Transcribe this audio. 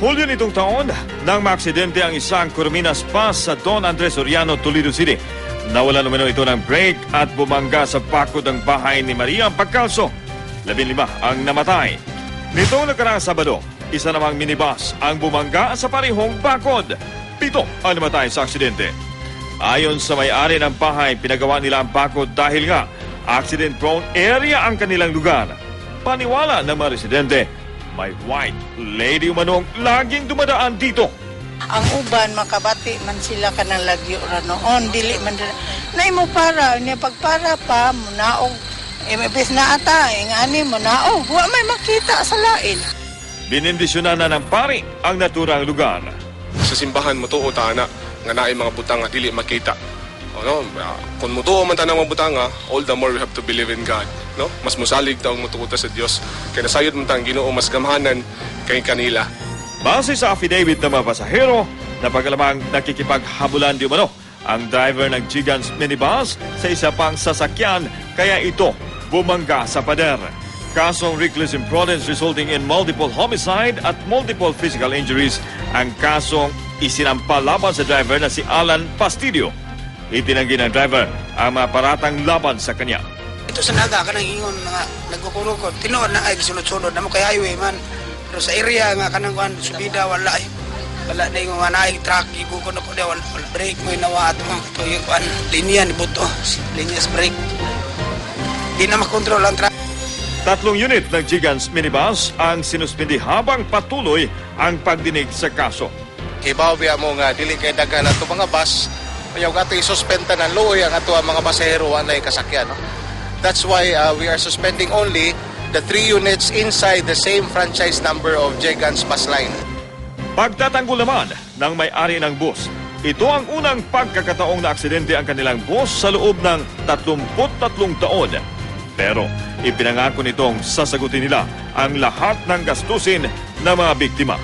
Hulyo nitong taon, nang maaksidente ang isang Corminas Pass sa Don Andres Soriano, Toledo City. Nawala naman ito ng brake at bumangga sa pakod ng bahay ni Maria pagkalso. Labing lima ang namatay. Nitong nakaraang Sabado, isa namang minibus ang bumangga sa parehong bakod. Pito ang namatay sa aksidente. Ayon sa may-ari ng bahay, pinagawa nila ang bakod dahil nga accident-prone area ang kanilang lugar. Paniwala ng mga residente, may white lady umanong laging dumadaan dito. ang uban makabati man sila kanang lagyo ra noon dili man dila nay mo para ni pagpara pa munaog imbes na ata eh, ngani munaog wa may makita sa lain Binindisyonan na ng pari ang naturang lugar. sa simbahan mo tuo tana nga naay mga butang nga dili makita. Ano, ah, kung mutuo man tanang mga butang nga, all the more we have to believe in God, no? Mas musalig taong mutuo ta sa Dios. Kaya nasayod man tang Ginoo mas gamhanan kay kanila. Base sa affidavit ng mga pasahero, napagalamang nakikipaghabulan di umano ang driver ng Gigant's minibus sa isa pang sasakyan kaya ito bumangga sa pader. Kasong reckless imprudence resulting in multiple homicide at multiple physical injuries ang kasong isinampa laban sa driver na si Alan Pastidio. Itinanggi ng driver ang mga paratang laban sa kanya. Ito sa naga kanang ingon nga nagkukurukot. Tinuod na ay sunod-sunod na mo kay highway man. Pero sa area nga kanang kuan subida wala ay. Wala na yung nga naay truck igukon ako dia wala, wala brake mo inawa ato mga to yung kuan linya ni buto. Linya sa brake. Di na makontrol ang truck. Tatlong unit ng Gigant's minibus ang sinuspindi habang patuloy ang pagdinig sa kaso. Ibawya mo nga dili kay daghan ato mga bus ayaw ato isuspenda ng luoy ang ato ang mga pasahero anay kasakyan no? that's why uh, we are suspending only the three units inside the same franchise number of Jegans bus line Pagtatanggol naman ng may-ari ng bus. Ito ang unang pagkakataong na aksidente ang kanilang bus sa loob ng 33 taon. Pero ipinangako nitong sasagutin nila ang lahat ng gastusin ng mga biktima.